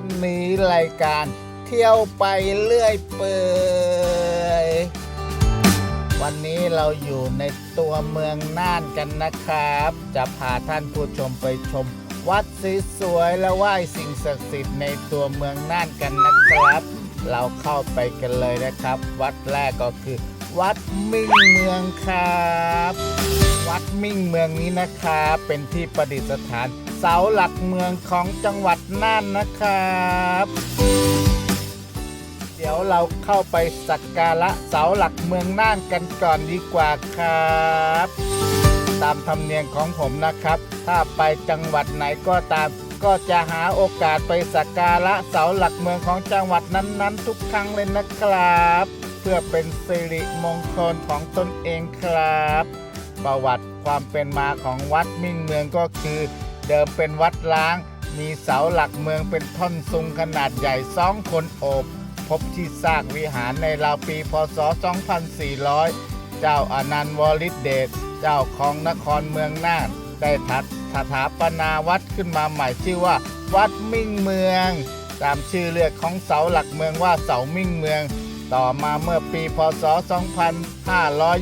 วันนี้รายการเที่ยวไปเรื่อยเปื่อยวันนี้เราอยู่ในตัวเมืองน่านกันนะครับ จะพาท่านผู้ชมไปชม วัดสวยๆและไหว้สิ่งศักดิ์สิทธิ์ในตัวเมืองน่านกันนะครับ เราเข้าไปกันเลยนะครับ วัดแรกก็คือ วัดมิ่งเมืองครับ วัดมิ่งเมืองนี้นะครับเป็นที่ประดิษฐาน เสาหลักเมืองของจังหวัดน่านนะครับ เดี๋ยวเราเข้าไปสักการะเสาหลักเมืองน่านกันก่อนดีกว่าครับ ตามธรรมเนียมของผมนะครับ ถ้าไปจังหวัดไหนก็ตามก็จะหาโอกาสไปสักการะเสาหลักเมืองของจังหวัดนั้นๆ ทุกครั้งเลยนะครับ เพื่อเป็นสิริมงคลของตนเองครับ ประวัติความเป็นมาของวัดมิ่งเมืองก็คือ เดิมเป็นวัดล้าง มีเสาหลักเมืองเป็นท่อนซุงขนาดใหญ่สองคนโอบ พบที่ซากวิหารในราวปีพศ 2400 เจ้าอนันต์วริเดช เจ้าของนครเมืองน่าน ได้ทัดสถาปนาวัดขึ้นมาใหม่ชื่อว่า วัดมิ่งเมือง ตามชื่อเรียกของเสาหลักเมืองว่าเสามิ่งเมือง ต่อมาเมื่อปีพศ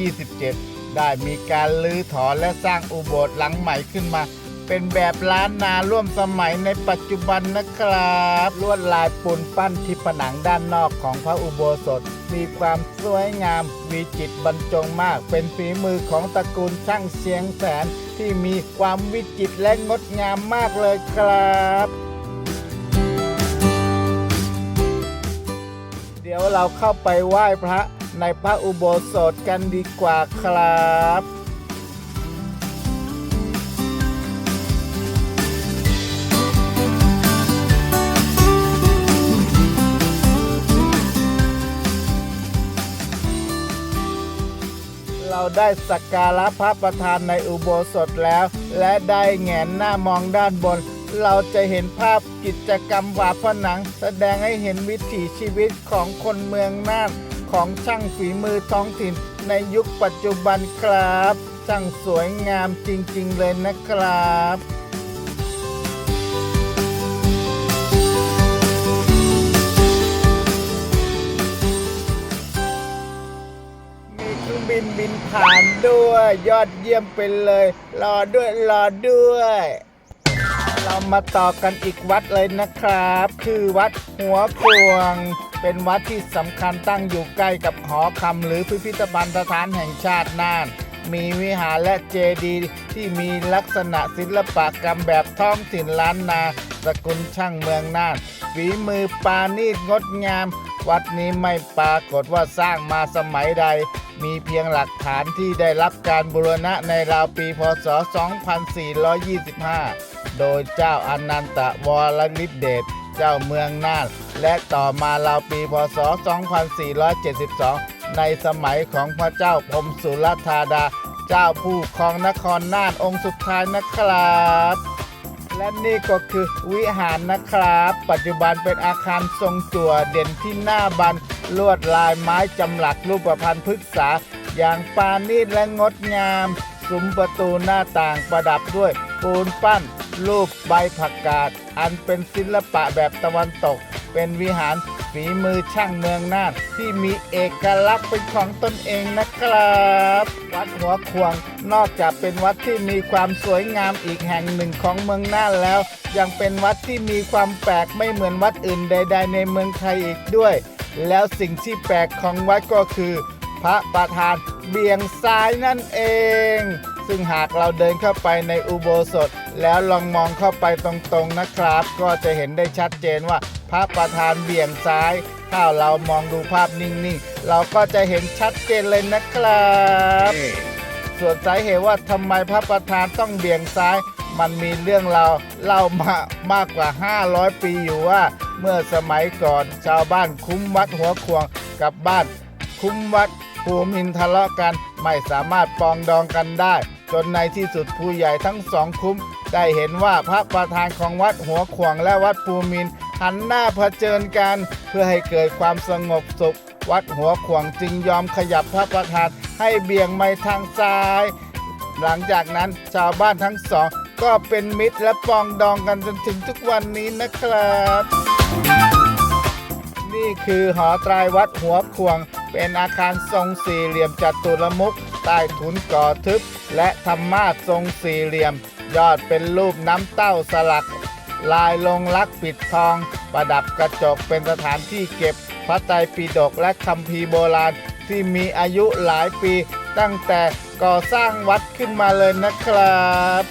2527 ได้มีการลื้อถอนและสร้างอุโบสถ์หลังใหม่ขึ้นมา เป็นแบบล้านนาร่วมสมัยในปัจจุบันนะครับ ลวดลายปูนปั้นที่ผนังด้านนอกของพระอุโบสถ มีความสวยงามมีจิตบรรจงมาก เป็นฝีมือของตระกูลช่างเชียงแสน ที่มีความวิจิตรและงดงามมากเลยครับเดี๋ยวเราเข้าไปไหว้พระในพระอุโบสถกันดีกว่าครับ ได้สักการะพระประธานในอุโบสถแล้ว และได้แหงนหน้ามองด้านบน เราจะเห็นภาพกิจกรรมฝาผนัง แสดงให้เห็นวิถีชีวิตของคนเมืองน่านของช่างฝีมือท้องถิ่นในยุคปัจจุบันครับ ช่างสวยงามจริงๆเลยนะครับ ยยอดเยี่ยมไปเลย รอด้วยรอด้วย เรามาต่อกันอีกวัดเลยนะครับ คือวัดหัวพวง เป็นวัดที่สำคัญตั้งอยู่ใกล้กับหอคำหรือพิพิธภัณฑ์สถานแห่งชาติน่าน มีวิหารและเจดีย์ที่มีลักษณะศิลปกรรมแบบท้องถิ่นล้านนา สกุลช่างเมืองน่านฝีมือปานีตงดงาม วัดนี้ไม่ปรากฏว่าสร้างมาสมัยใด มีเพียงหลักฐานที่ได้รับการบูรณะในราวปีพศ 2425 โดยเจ้าอนันตวรฤทธิเดชเจ้าเมืองน่าน และต่อมาราวปีพศ 2472 ในสมัยของพระเจ้าพรมสุรธาดา เจ้าผู้ครองนครน่านองค์สุดท้ายนะครับ และนี่ก็คือวิหารนะครับ ปัจจุบันเป็นอาคารทรงตัวเด่นที่หน้าบันลวดลายไม้จำหลักรูปพันธ์พฤกษา อย่างปานีตและงดงามซุ้มประตูหน้าต่างประดับด้วย ปูนปั้น รูปใบผักกาด อันเป็นศิลปะแบบตะวันตก เป็นวิหาร ฝีมือช่างเมืองน่านที่มีเอกลักษณ์เป็นของตนเองนะครับ วัดหัวควงนอกจากเป็นวัดที่มีความสวยงามอีกแห่งหนึ่งของเมืองน่านแล้ว ยังเป็นวัดที่มีความแปลกไม่เหมือนวัดอื่นใด ๆ ในเมืองไทยอีกด้วย แล้วสิ่งที่แปลกของวัดก็คือ พระประธานเบี่ยงซ้ายนั่นเอง ซึ่งหากเราเดินเข้าไปในอุโบสถ แล้วลองมองเข้าไปตรงๆนะครับ ก็จะเห็นได้ชัดเจนว่า พระประธานเบี่ยงซ้าย ถ้าเรามองดูภาพนิ่งๆ เราก็จะเห็นชัดเจนเลยนะครับ ส่วนสาเหตุว่าทำไมพระประธานต้องเบี่ยงซ้าย มันมีเรื่องราวเล่ามามากกว่า 500 ปีอยู่ว่า เมื่อสมัยก่อนชาวบ้านคุ้มวัดหัวควงกับบ้านคุ้มวัดภูมินทะเลาะกันไม่สามารถปรองดองกันได้ จนในที่สุดผู้ใหญ่ทั้งสองคุ้ม ได้เห็นว่าพระประธานของวัดหัวขวางและวัดภูมินหันหน้าเผชิญกัน เพื่อให้เกิดความสงบสุข วัดหัวขวางจึงยอมขยับพระประธานให้เบี่ยงไปทางซ้าย หลังจากนั้นชาวบ้านทั้งสอง ก็เป็นมิตรและปองดองกันจนถึงทุกวันนี้นะครับ นี่คือหอตรวัดหัวควงเป็นอาคารทรงสี่เหลี่ยมจัตุรมุข ใต้ถุนก่อทึบ และธรรมาสทรงสี่เหลี่ยม ยอดเป็นรูปน้ำเต้าสลัก ลายลงลักปิดทอง ประดับกระจกเป็นสถานที่เก็บ พระไตรปิฎกและคัมภีร์โบราณที่มีอายุหลายปี ตั้งแต่ก่อสร้างวัดขึ้นมาเลยนะครับ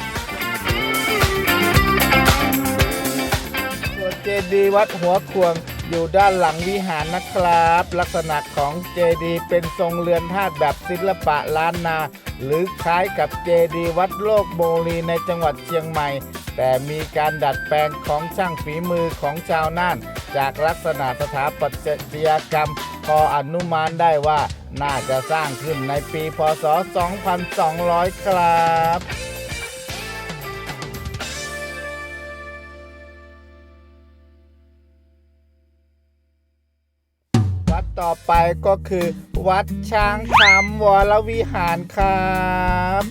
ส่วนเจดีย์วัดหัวควง อยู่ด้านหลังวิหารนะครับ ลักษณะของเจดีย์เป็นทรงเรือนธาตุแบบศิลปะล้านนา หรือคล้ายกับเจดีย์วัดโลกโมลีในจังหวัดเชียงใหม่ แต่มีการดัดแปลงของช่างฝีมือของชาวน่าน จากลักษณะสถาปัตยกรรม พออนุมานได้ว่าน่าจะสร้างขึ้นในปีพศ 2200 ครับ ต่อไปก็คือ วัดช้างคำวรวิหารครับ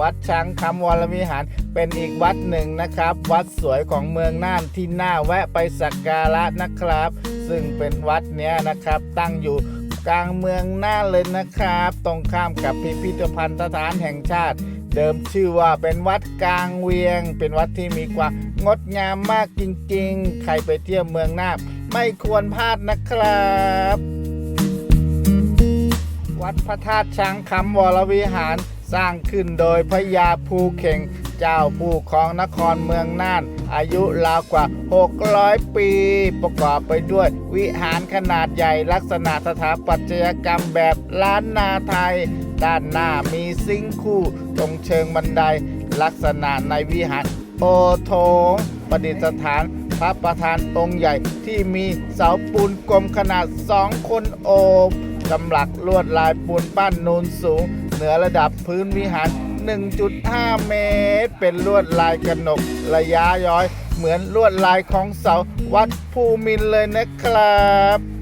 วัดช้างคำวรวิหารเป็นอีกวัดหนึ่งนะครับ วัดสวยของเมืองน่านที่น่าแวะไปสักการะนะครับ ซึ่งเป็นวัดเนี้ยนะครับ ตั้งอยู่กลางเมืองน่านเลยนะครับ ตรงข้ามกับพิพิธภัณฑ์สถานแห่งชาติ เดิมชื่อว่าเป็นวัดกลางเวียง เป็นวัดที่มีความ งดงามมากจริงๆ ใครไปเที่ยวเมืองน่านไม่ควรพลาดนะครับ วัดพระธาตุช้างคำวรวิหารสร้างขึ้นโดยพญาภูเข่งเจ้าผู้ครองนครเมืองน่าน อายุราวกว่า 600 ปี ประกอบไปด้วย วิหารขนาดใหญ่ลักษณะสถาปัตยกรรมแบบล้านนาไทย ด้านหน้ามีซิงค์คู่ ตรงเชิงบันไดลักษณะในวิหาร โอโถงประดิษฐานพระประธานองค์ใหญ่ที่มีเสาปูนกลมขนาด2คนโอบกำหลักลวดลายปูนปั้นนูนสูง เหนือระดับพื้นวิหาร 1.5 เมตร เป็นลวดลายกระหนกระยะย้อย เหมือนลวดลายของเสาวัดภูมินเลยนะครับ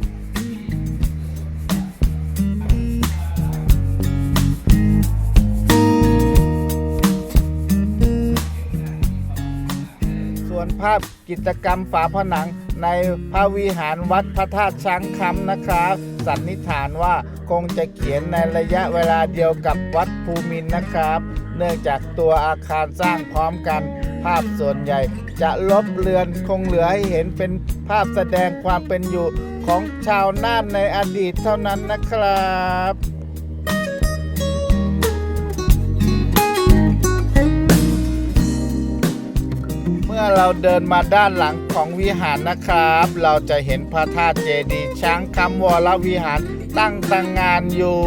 ภาพกิจกรรมฝาผนังในพระวิหารวัดพระธาตุช้างคำนะครับ สันนิษฐานว่าคงจะเขียนในระยะเวลาเดียวกับวัดภูมินนะครับ เนื่องจากตัวอาคารสร้างพร้อมกันภาพส่วนใหญ่ จะลบเลือนคงเหลือให้เห็นเป็นภาพแสดงความเป็นอยู่ของชาวน่านในอดีตเท่านั้นนะครับ มื่อเราเดินมาด้านหลังของวิหารนะครับ เราจะเห็นพระธาตุเจดีย์ช้างคำวรวิหารตั้งตังงานอยู่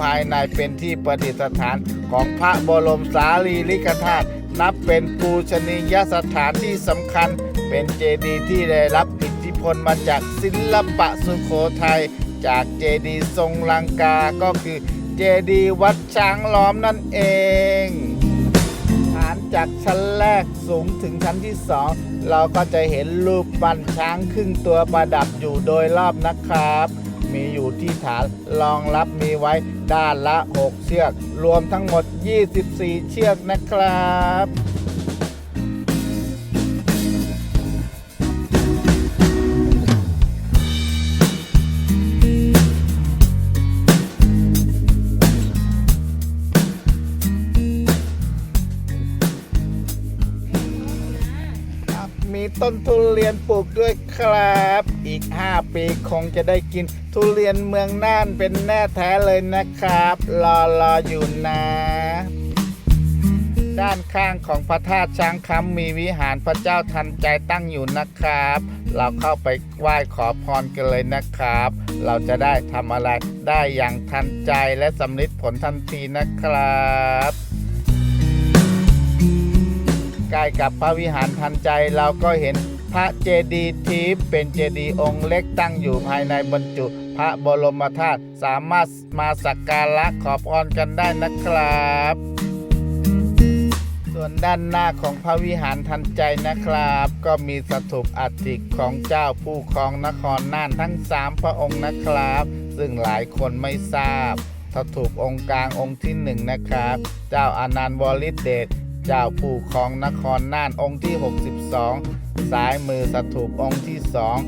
ภายในเป็นที่ประดิษฐานของพระบรมสารีริกธาตุนับเป็นปูชนียสถานที่สำคัญ เป็นเจดีย์ที่ได้รับอิทธิพลมาจากศิลปะสุโขทัยจากเจดีย์ทรงลังกาก็คือเจดีย์วัดช้างล้อมนั่นเอง จากชั้นแรกสูงถึงชั้นที่สองเราก็จะเห็นรูปปั้นช้างครึ่งตัวประดับอยู่โดยรอบนะครับ มีอยู่ที่ฐานรองรับมีไว้ด้านละ 6 เชือก รวมทั้งหมด 24 เชือกนะครับ ต้นทุเรียนปลูกด้วยครับ อีก 5 ปีคงจะได้กิน ทุเรียนเมืองน่านเป็นแน่แท้เลยนะครับ รอรออยู่นะ ด้านข้างของพระธาตุช้างคำมีวิหารพระเจ้าทันใจตั้งอยู่นะครับ เราเข้าไปไหว้ขอพรกันเลยนะครับ เราจะได้ทำอะไรได้อย่างทันใจและสำลิดผลทันทีนะครับ กล้กับพระวิหารทันใจเราก็เห็นพระเจดีย์ทิพย์เป็นเจดีย์องค์เล็กตั้งอยู่ภายในบรรจุ พระบรมธาตุสามารถมาสักการะขอพรกันได้นะครับ ส่วนด้านหน้าของพระวิหารทันใจนะครับ ก็มีสถูปอัฐิของเจ้าผู้ครองนครน่านทั้ง 3 พระองค์นะครับ ซึ่งหลายคนไม่ทราบสถูปองค์กลางองค์ที่หนึ่งนะครับ เจ้าอานันต์วริเดช เจ้าผู้ครองนครน่านองค์ที่ 62สายมือสถูปองค์ที่สอง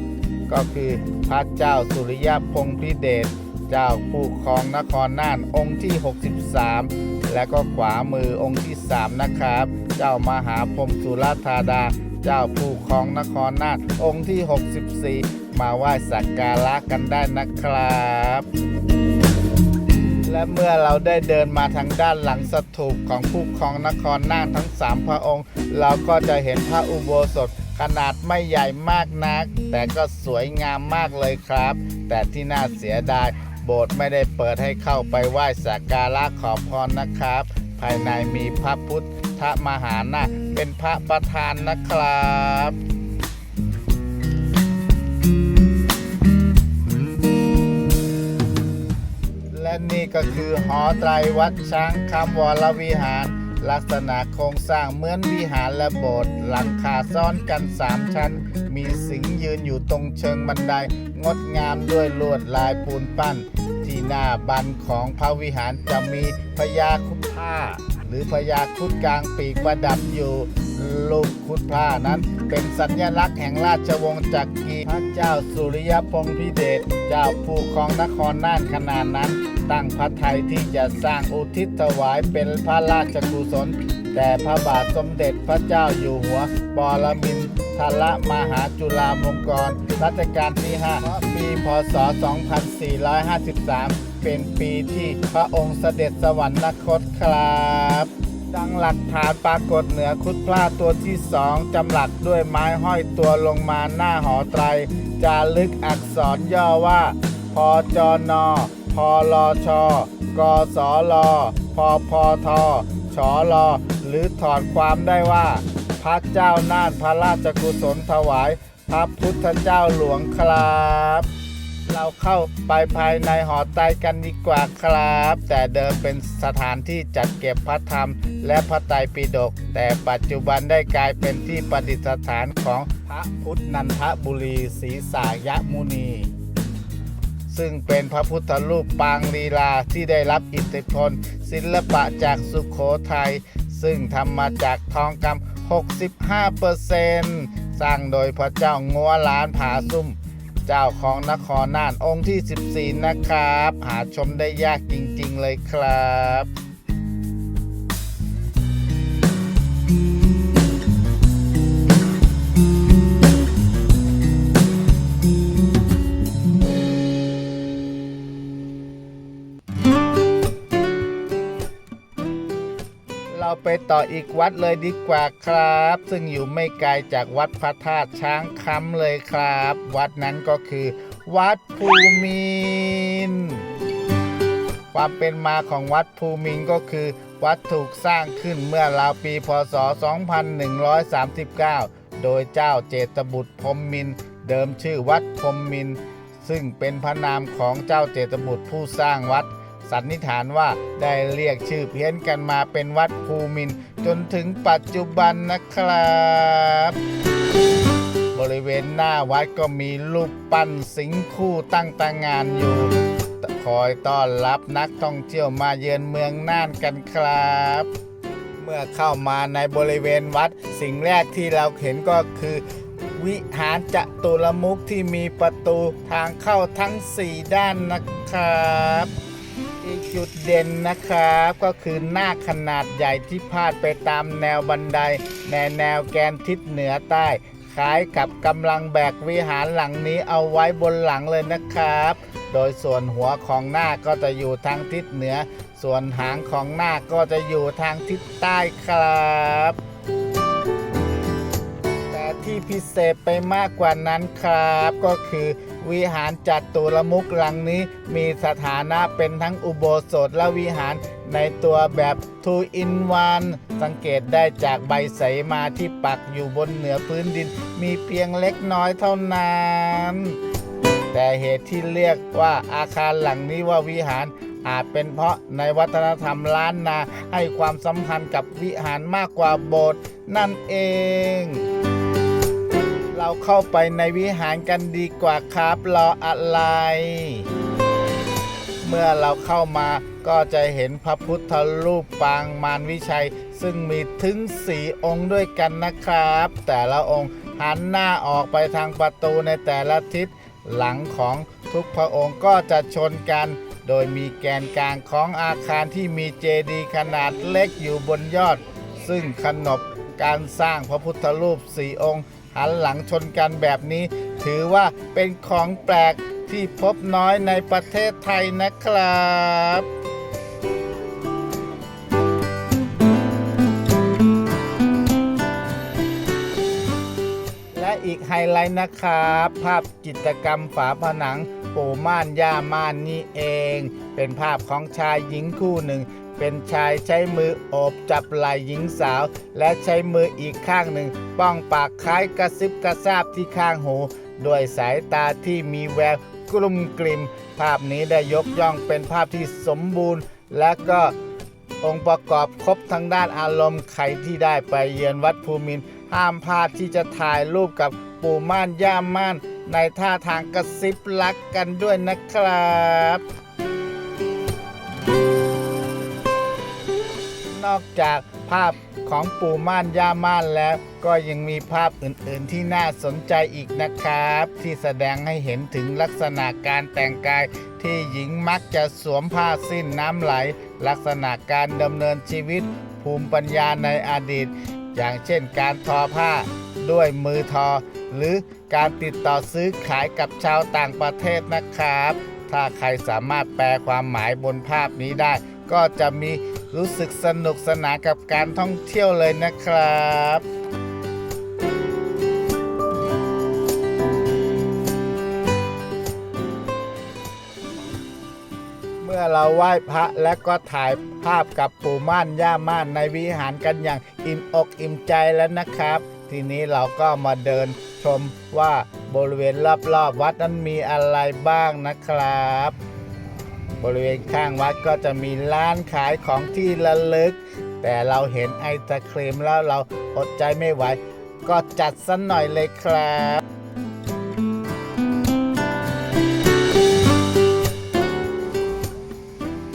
ก็คือพระเจ้าสุริยพงพิเดชเจ้าผู้ครองนครน่านองค์ที่ 63 และก็ขวามือองค์ที่ 3 นะครับ เจ้ามหาพรหมสุรธาดา เจ้าผู้ครองนครน่านองค์ที่ 64 มาไหว้สักการะกันได้นะครับ และเมื่อเราได้เดินมาทางด้านหลังสถูปของผู้ครองนครน่านทั้ง 3 พระองค์ เราก็จะเห็นพระอุโบสถขนาดไม่ใหญ่มากนัก แต่ก็สวยงามมากเลยครับ แต่ที่น่าเสียดาย โบสถ์ไม่ได้เปิดให้เข้าไปไหว้สักการะขอพรนะครับ ภายในมีพระพุทธมหานาคเป็นพระประธานนะครับ นี่ก็คือหอไตรวัดช้างคำวรวิหาร ลักษณะโครงสร้างเหมือนวิหารและโบสถ์หลังคาซ้อนกัน 3 ชั้น มีสิงห์ยืนอยู่ตรงเชิงบันได งดงามด้วยลวดลายปูนปั้น ที่หน้าบันของพระวิหารจะมีพญาครุดผ้า หรือพญาครุดกลางปีกประดับอยู่ลูกคุดผ้านั้น เป็นสัญลักษณ์แห่งราชวงศ์จักรีพระเจ้าสุริยพงพิเดชเจ้าผู้ครองนครน่านขนาดนั้น ตั้งพระไทยที่จะสร้างอุทิศถวายเป็นพระราชกุศลแต่พระบาทสมเด็จพระเจ้าอยู่หัวปรมินทรมหาจุฬาลงกรรัชกาลที่ 5 ปี พศ 2453 เป็นปีที่พระองค์เสด็จสวรรคตครับ ดังหลักฐานปรากฏเหนือคุดพลาตัวที่สองจำหลักด้วยไม้ห้อยตัวลงมาหน้าหอไตรจารึกอักษรย่อว่า พจนพลชกสลพพทชลหรือถอดความได้ว่า พระเจ้าน่านพระราชกุศลถวาย พระพุทธเจ้าหลวงครับ เราเข้าไปภายในหอไตรกันดีกว่าครับ แต่เดิมเป็นสถานที่จัดเก็บพระธรรม และพระไตรปิฎกแต่ปัจจุบันได้กลายเป็นที่ประดิษฐานของพระพุทธนันทบุรีศรีสายมุนี ซึ่งเป็นพระพุทธรูปปางลีลาที่ได้รับอิทธิพลศิลปะจากสุขโขทัยซึ่งทำมาจากทองคำ65%สร้างโดยพระเจ้างัวล้านผาซุ่ม เจ้าของนครน่านองค์ที่ 14 นะครับ หาชมได้ยากจริง ๆ เลยครับ ไปต่ออีกวัดเลยดีกว่าครับ ซึ่งอยู่ไม่ไกลจากวัดพระธาตุช้างคำเลยครับ วัดนั้นก็คือ วัดภูมินความเป็นมาของวัดภูมินก็คือ วัดถูกสร้างขึ้นเมื่อราวปีพศ 2139 โดยเจ้าเจตบุตรพรมมิน เดิมชื่อวัดพรมมิน ซึ่งเป็นพระนามของเจ้าเจตบุตรผู้สร้างวัด สันนิษฐานว่าได้เรียกชื่อเพี้ยนกันมาเป็นวัดภูมิน จนถึงปัจจุบันนะครับ บริเวณหน้าวัดก็มีรูปปั้นสิงคู่ตั้งตางานอยู่คอยต้อนรับนักท่องเที่ยวมาเยือนเมืองน่านกันครับ เมื่อเข้ามาในบริเวณวัดสิ่งแรกที่เราเห็นก็คือ วิหารจตุรมุขที่มีประตูทางเข้าทั้ง 4 ด้านนะครับ อีกจุดเด่นนะครับ ก็คือหน้าขนาดใหญ่ที่พาดไปตามแนวบันได ในแนวแกนทิศเหนือใต้คล้ายกับกำลังแบกวิหารหลังนี้เอาไว้บนหลังเลยนะครับ โดยส่วนหัวของหน้าก็จะอยู่ทางทิศเหนือ ส่วนหางของหน้าก็จะอยู่ทางทิศใต้ครับแต่ที่พิเศษไปมากกว่านั้นครับก็คือ วิหารจัตุรมุขหลังนี้ มีสถานะเป็นทั้งอุโบสถและวิหารในตัวแบบ2 in 1สังเกตได้จากใบเสมาที่ปักอยู่บนเหนือพื้นดิน มีเพียงเล็กน้อยเท่านั้นแต่เหตุที่เรียกว่าอาคารหลังนี้ว่าวิหารอาจเป็นเพราะในวัฒนธรรมล้านนาให้ความสำคัญกับวิหารมากกว่าโบสถ์นั่นเอง เราเข้าไปในวิหารกันดีกว่าครับรออะไร เมื่อเราเข้ามาก็จะเห็นพระพุทธรูปปางมารวิชัย ซึ่งมีถึงสีองค์ด้วยกันนะครับ แต่ละองค์หันหน้าออกไปทางประตูในแต่ละทิศหลังของทุกพระองค์ก็จะชนกัน โดยมีแกนกลางของอาคารที่มีเจดีย์ขนาดเล็กอยู่บนยอด ซึ่งขนบการสร้างพระพุทธรูปสี่องค์ หันหลังชนกันแบบนี้ ถือว่าเป็นของแปลกที่พบน้อยในประเทศไทยนะครับและอีกไฮไลท์นะครับภาพจิตรกรรมฝาผนังปูม่านย่าม่านนี่เอง เป็นภาพของชายหญิงคู่หนึ่ง เป็นชายใช้มือโอบจับไหล่หญิงสาว และใช้มืออีกข้างหนึ่ง ป้องปากคล้ายกระซิบกระซาบที่ข้างหูด้วยสายตาที่มีแววกลุ่มกลิ่ม ภาพนี้ได้ยกย่องเป็นภาพที่สมบูรณ์ และก็องค์ประกอบครบทั้งด้านอารมณ์ใครที่ได้ไปเยือนวัดภูมิน ห้ามพลาดที่จะถ่ายรูปกับปู่ม่านย่าม่าน ในท่าทางกระซิบรักกันด้วยนะครับ นอกจากภาพของปู่ม่านย่าม่านแล้ว ก็ยังมีภาพอื่นๆที่น่าสนใจอีกนะครับ ที่แสดงให้เห็นถึงลักษณะการแต่งกาย ที่หญิงมักจะสวมผ้าสิ้นน้ำไหล ลักษณะการดำเนินชีวิต ภูมิปัญญาในอดีต อย่างเช่นการทอผ้าด้วยมือทอ หรือการติดต่อซื้อขายกับชาวต่างประเทศนะครับ ถ้าใครสามารถแปลความหมายบนภาพนี้ได้ ก็จะมี รู้สึกสนุกสนานกับการท่องเที่ยวเลยนะครับเมื่อเราไหว้พระและก็ถ่ายภาพกับปู่ม่านย่าม่านในวิหารกันอย่างอิ่มอกอิ่มใจแล้วนะครับ ทีนี้เราก็มาเดินชมว่าบริเวณรอบๆวัดนั้นมีอะไรบ้างนะครับ บริเวณข้างวัดก็จะมีร้านขายของที่ระลึก แต่เราเห็นไอศครีมแล้วเราอดใจไม่ไหว ก็จัดสันหน่อยเลยครับ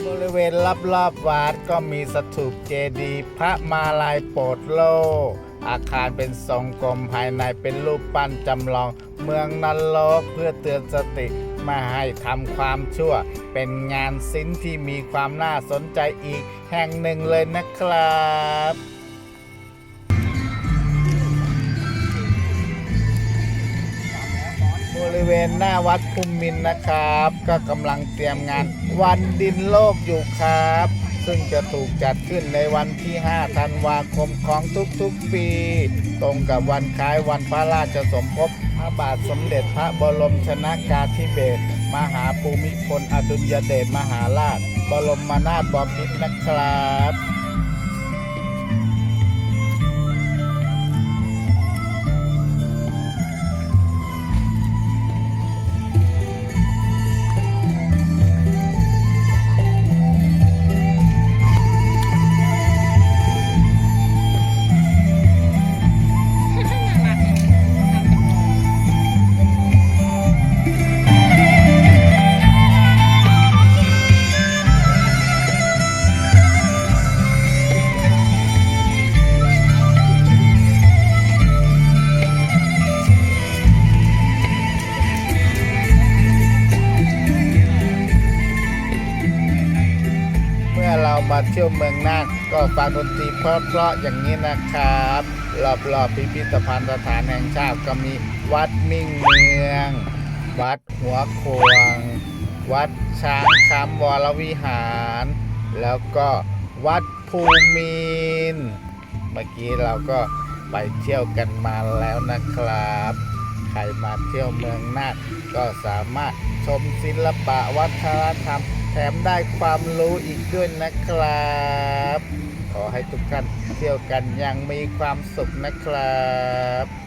บริเวณรอบๆวัดก็มีสถูปเจดีย์พระมาลายโปรดโล อาคารเป็นทรงกลมภายในเป็นรูปปั้นจำลองเมืองนรกเพื่อเตือนสติ ม่ให้ทำความชั่ว เป็นงานศิลป์ที่มีความน่าสนใจอีกแห่งหนึ่งเลยนะครับบริเวณหน้าวัดภูมินนะครับ ก็กำลังเตรียมงานวันดินโลกอยู่ครับ ซึ่งจะถูกจัดขึ้นในวันที่ 5 ธันวาคมของทุกๆปี ตรงกับวันคล้ายวันพระราชสมภพ ระบาทสมเด็จพระบรมชนากาธิเบศรมหาภูมิพลอดุลยเดชมหาราช บรมนาถบพิตรนะครับ ที่ยวเมืองน่านก็ฟังดนตรีเพราะๆอย่างนี้นะครับรอบๆพิพิธภัณฑ์สถานแห่งชาติก็มีวัดมิ่งเมือง วัดหัวโขวง วัดช้างคำวรวิหาร แล้วก็วัดภูมินเมื่อกี้เราก็ไปเที่ยวกันมาแล้วนะครับ ใครมาเที่ยวเมืองน่านก็สามารถชมศิลปะวัฒนธรรม แถมได้ความรู้อีกด้วยนะครับ ขอให้ทุกท่านเที่ยวกันอยังมีความสุขนะครับ